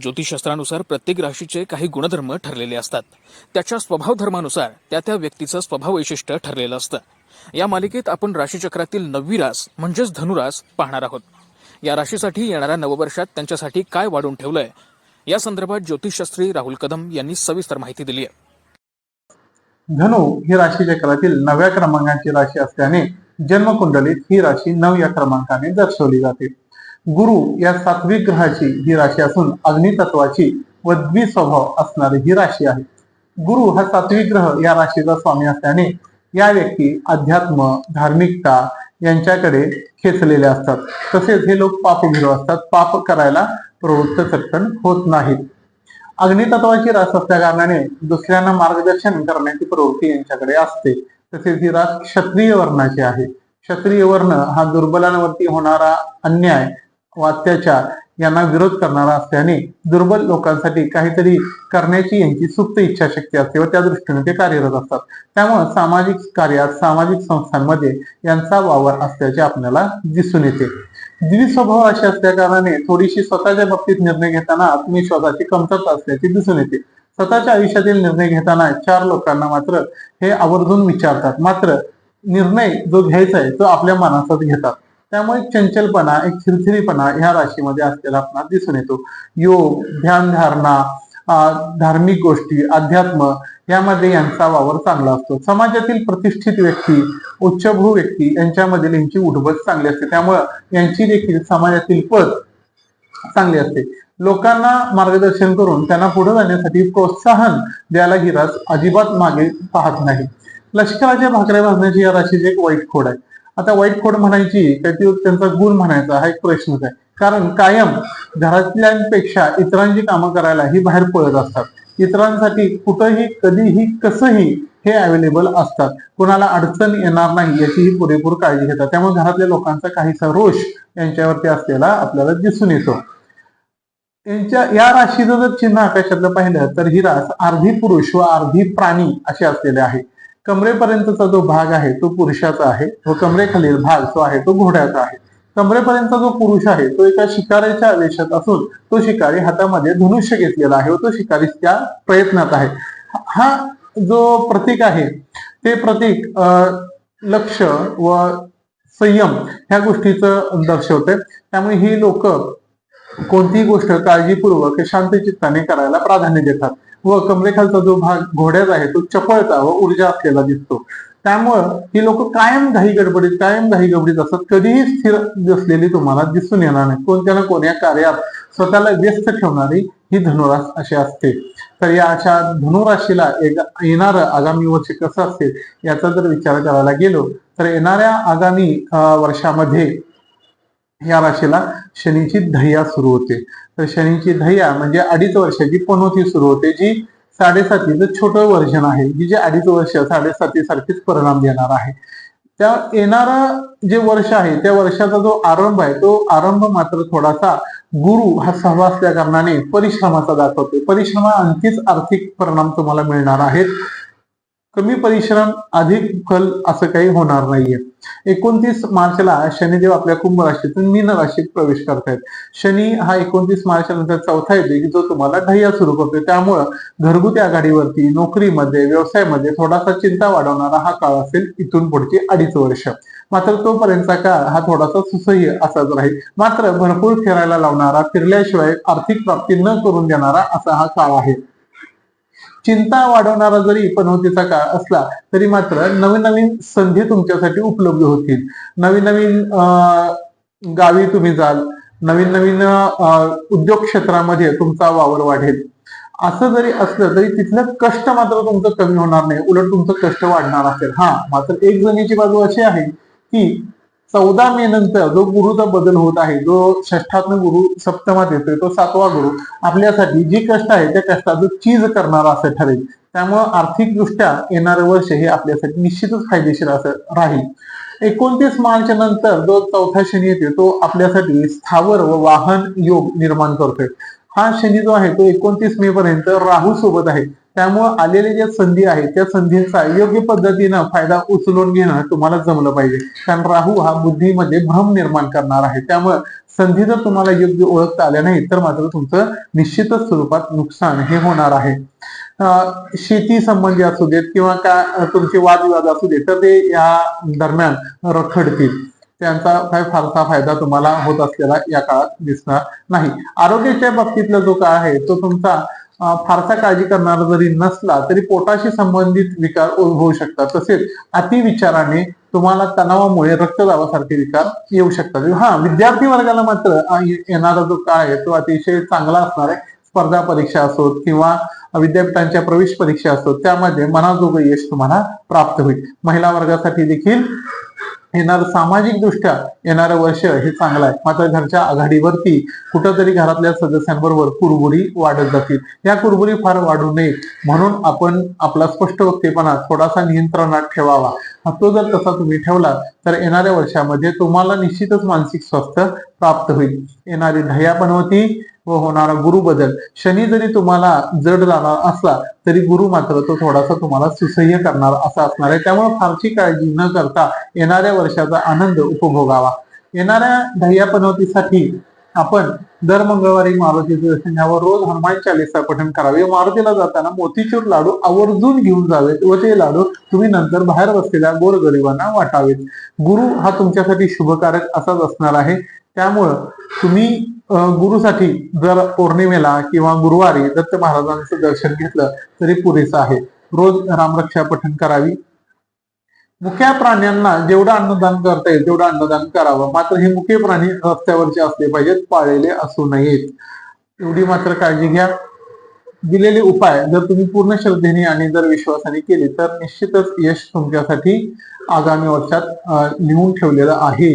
ज्योतिषशास्त्रानुसार प्रत्येक राशीचे काही गुणधर्म ठरलेले असतात. त्याच्या स्वभाव धर्मानुसार त्या त्या व्यक्तीचं स्वभाव वैशिष्ट्य ठरलेलं असतं. या मालिकेत आपण राशीचक्रातील नववी रास म्हणजेच धनुरास पाहणार आहोत. या राशीसाठी येणाऱ्या नववर्षात त्यांच्यासाठी काय वाढून ठेवलंय? या संदर्भात ज्योतिषशास्त्री राहुल कदम यांनी सविस्तर माहिती दिली आहे. धनु ही राशी चक्रातील नव्या क्रमांकाची राशी असल्याने जन्मकुंडलीत ही राशी नव या क्रमांकाने दर्शवली जाते. गुरु या सात्विक ग्रहाची ही राशी असून अग्नितत्वाची व द्विस्वभाव असणारी ही राशी आहे. गुरु हा सात्विक ग्रह या राशीचा स्वामी असल्याने या व्यक्ती अध्यात्म धार्मिकता यांच्याकडे खेचलेले असतात. तसेच हे लोक पापभीरू असतात. पाप करायला प्रवृत्त चटकन होत नाहीत. अग्नितत्वाची रास असल्या कारणाने दुसऱ्यांना मार्गदर्शन करण्याची प्रवृत्ती यांच्याकडे असते. तसेच ही रास क्षत्रिय वर्णाची आहे. क्षत्रिय वर्ण हा दुर्बलांवरती होणारा अन्याय व अत्याचार यांना विरोध करणारा असल्याने दुर्बल लोकांसाठी काहीतरी करण्याची यांची सुप्त इच्छाशक्ती असते व त्या दृष्टीने ते कार्यरत असतात. त्यामुळे सामाजिक कार्यात सामाजिक संस्थांमध्ये यांचा वावर असल्याचे आपल्याला दिसून येते. द्विस्वभाव अशी असल्या कारणाने थोडीशी स्वतःच्या बाबतीत निर्णय घेताना आत्मविश्वासाची कमतरता असल्याचे दिसून येते. स्वतःच्या आयुष्यातील निर्णय घेताना चार लोकांना मात्र हे आवर्जून विचारतात. मात्र निर्णय जो घ्यायचा आहे तो आपल्या मनाचाच घेतात. त्यामुळे चंचलपणा एक खिरखिरीपणा ह्या राशीमध्ये असलेला आपणास दिसून येतो. योग ध्यानधारणा धार्मिक गोष्टी अध्यात्म यामध्ये यांचा वावर चांगला असतो. समाजातील प्रतिष्ठित व्यक्ती उच्चभू व्यक्ती यांच्यामधील यांची उठबस चांगली असते. त्यामुळं यांची देखील समाजातील पद चांगली असते. लोकांना मार्गदर्शन करून त्यांना पुढे जाण्यासाठी प्रोत्साहन द्यायला गिराज अजिबात मागे पाहत नाही. लष्कराच्या भाकऱ्या भाजण्याची या राशीची एक वाईट खोड आहे. आता वाईट खोड म्हणायची का ती त्यांचा गुण म्हणायचा हा एक प्रश्नच आहे. कारण कायम घरातल्यांपेक्षा इतरांची कामं करायला ही बाहेर पळत असतात. इतरांसाठी कुठंही कधीही कसंही हे अवेलेबल असतात. कोणाला अडचण येणार नाही याचीही पुरेपूर काळजी घेतात. त्यामुळे घरातल्या लोकांचा काहीसा रोष यांच्यावरती असलेला आपल्याला दिसून येतो. यांच्या या राशीचं जर चिन्ह आकाशातलं पाहिलं तर ही रास अर्धी पुरुष व अर्धी प्राणी अशी असलेले आहे. कमरेपर्यंतचा जो भाग आहे तो पुरुषाचा आहे. व कमरेखालील भाग जो आहे तो घोड्याचा आहे. कमरेपर्यंतचा जो पुरुष आहे तो एका शिकारीच्या वेशात असून तो शिकारी हातामध्ये धनुष्य घेतलेला आहे व तो शिकारी त्या प्रयत्नात आहे. हा जो प्रतीक आहे ते प्रतीक अं, लक्ष व संयम ह्या गोष्टीचं दर्शवते. त्यामुळे ही लोक कोणतीही गोष्ट काळजीपूर्वक शांत चित्ताने करायला प्राधान्य देतात. व कमरेखालचा जो भाग घोड्याचा आहे तो चपळता व ऊर्जा असलेला दिसतो. त्यामुळं ही लोक कायम घाई गडबडीत कायम घाई गडबडीत असतात. कधीही स्थिर दिसलेली तुम्हाला दिसून येणार नाही. कोणत्या ना कोणत्या कार्यात स्वतःला व्यस्त ठेवणारी ही धनुरास अशी असते. तर या अशा धनुराशीला एक येणार आगामी वर्ष कसं असेल याचा जर विचार करायला गेलो तर येणाऱ्या आगामी वर्षामध्ये या राशीला शनीची धैया सुरू होते. तर शनीची धैया म्हणजे अडीच वर्षाची पनोती सुरू होते जी साडेसातीचं छोटं वर्जन आहे. जी जे अडीच वर्ष साडेसाती सारखीच परिणाम देणार आहे. त्या येणारं जे वर्ष आहे त्या वर्षाचा जो आरंभ आहे तो आरंभ मात्र थोडासा गुरु हा सहावा असल्या कारणाने परिश्रमाचा दाखवतो. परिश्रमा आणखीच आर्थिक परिणाम तुम्हाला मिळणार आहेत. कमी परिश्रम अधिक फल असं काही होणार नाहीये. एकोणतीस मार्चला शनिदेव आपल्या कुंभ राशीतून मीन राशीत प्रवेश करतायत. शनी हा एकोणतीस मार्च नंतर चौथा येते की जो तुम्हाला ढय्या सुरू करतोय त्यामुळं घरगुती आघाडीवरती नोकरीमध्ये व्यवसायामध्ये थोडासा चिंता वाढवणारा हा काळ असेल इथून पुढची अडीच वर्ष. मात्र तोपर्यंतचा काळ हा थोडासा सुसह्य असाच राहील. मात्र भरपूर फिरायला लावणारा फिरल्याशिवाय आर्थिक प्राप्ती न करून देणारा असा हा काळ आहे. चिंता वाढवणारा जरी पनवतीचा काळ असला तरी मात्र नवीन नवीन संधी तुमच्यासाठी उपलब्ध होतील. नवीन नवीन गावी तुम्ही जाल. नवीन नवीन उद्योग क्षेत्रामध्ये तुमचा वावर वाढेल. असं जरी असलं तरी तिथलं कष्ट मात्र तुमचं कमी होणार नाही. उलट तुमचं कष्ट वाढणार असेल. हा मात्र एक जणीची बाजू अशी आहे की चौदा मे नंतर जो गुरुचा बदल होत आहे जो षष्ठात्म गुरु सप्तमात येतोय तो सातवा गुरु आपल्यासाठी जी कष्ट आहे त्या कष्टाचं चीज करणारा असं ठरेल. त्यामुळं आर्थिकदृष्ट्या येणारं वर्ष हे आपल्यासाठी निश्चितच फायदेशीर असं राहील. एकोणतीस मार्च नंतर जो चौथा शनी येते तो आपल्यासाठी स्थावर व वाहन योग निर्माण करतोय. हा शनी जो आहे तो एकोणतीस मे पर्यंत राहू सोबत आहे. त्यामुळे आलेल्या ज्या संधी आहेत त्या संधींचा योग्य पद्धतीनं फायदा उचलून घेणं तुम्हाला जमलं पाहिजे. कारण राहू हा बुद्धीमध्ये भ्रम निर्माण करणार आहे. त्यामुळे संधी जर तुम्हाला योग्य ओळखता आल्या नाही तर मात्र तुमचं निश्चितच स्वरूपात नुकसान हे होणार आहे. शेती संबंधी असू देत किंवा का तुमचे वादविवाद असू देत तर ते या दरम्यान रखडतील. त्यांचा काय फारसा फायदा तुम्हाला होत असलेला या काळात दिसणार नाही. आरोग्याच्या बाबतीतला जो काळ आहे तो तुमचा फारसा काळजी करणारा जरी नसला तरी पोटाशी संबंधित विकार हो, होऊ शकतात. तसेच अतिविचाराने तुम्हाला तणावामुळे रक्तदाबासारखे विकार येऊ शकतात. म्हणजे हा विद्यार्थी वर्गाला मात्र येणारा जो काळ आहे तो अतिशय चांगला असणार आहे. स्पर्धा परीक्षा असोत किंवा विद्यापीठांच्या प्रवेश परीक्षा असोत त्यामध्ये मनाजोगं यश तुम्हाला प्राप्त होईल. महिला वर्गासाठी देखील येणार सामाजिक दृष्ट्या येणारं वर्ष हे चांगलं आहे. मात्र घरच्या आघाडीवरती कुठंतरी घरातल्या सदस्यांबरोबर कुरबुरी वाढत जातील. या कुरबुरी फार वाढू नये म्हणून आपण आपला स्पष्ट वक्तेपणा थोडासा नियंत्रणात ठेवावा. तो जर तसा तुम्ही ठेवला तर येणाऱ्या वर्षामध्ये तुम्हाला निश्चितच मानसिक स्वास्थ्य प्राप्त होईल. येणारी ढयापणवती व होणारा गुरु बदल. शनी जरी तुम्हाला जड जाणार असला तरी गुरु मात्र तो थोडासा तुम्हाला सुसह्य करणार असा असणार आहे. त्यामुळे फारशी काळजी न करता येणाऱ्या वर्षाचा आनंद उपभोगावा. येणाऱ्या ढय्यापनवतीसाठी आपण दर मंगळवारी मारुतीचं दर्शन घ्यावं. रोज हनुमान चालिसा पठण करावे. मारुतीला जाताना मोतीचूर लाडू आवर्जून घेऊन जावेत व ते लाडू तुम्ही नंतर बाहेर बसलेल्या गोरगरिबांना वाटावेत. गुरु हा तुमच्यासाठी शुभकारक असाच असणार आहे. त्यामुळं तुम्ही गुरुसाठी जर पौर्णिमेला किंवा गुरुवारी दत्त महाराजांचं दर्शन घेतलं तरी पुरेसं आहे. रोज रामरक्षा पठण करावी. मुख्या प्राण्यांना जेवढं अन्नदान करता येईल तेवढं अन्नदान करावं. मात्र हे मुख्य प्राणी रस्त्यावरचे असले पाहिजेत पाळलेले असू नयेत. एवढी मात्र काळजी घ्या. दिलेले उपाय जर तुम्ही पूर्ण श्रद्धेने आणि जर विश्वासाने केले तर निश्चितच यश तुमच्यासाठी आगामी वर्षात लिहून ठेवलेलं आहे.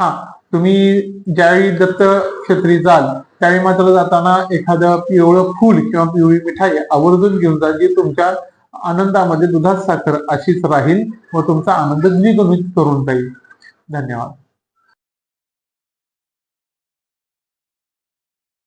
हा तुम्ही ज्यावेळी दत्त क्षेत्री जाल त्यावेळी मात्र जाताना एखादं पिवळं फूल किंवा पिवळी मिठाई आवर्जून घेऊन जा जी तुमच्या आनंदामध्ये दुधात साखर अशीच राहील व तुमचा आनंद द्विगुणित करून जाईल. धन्यवाद.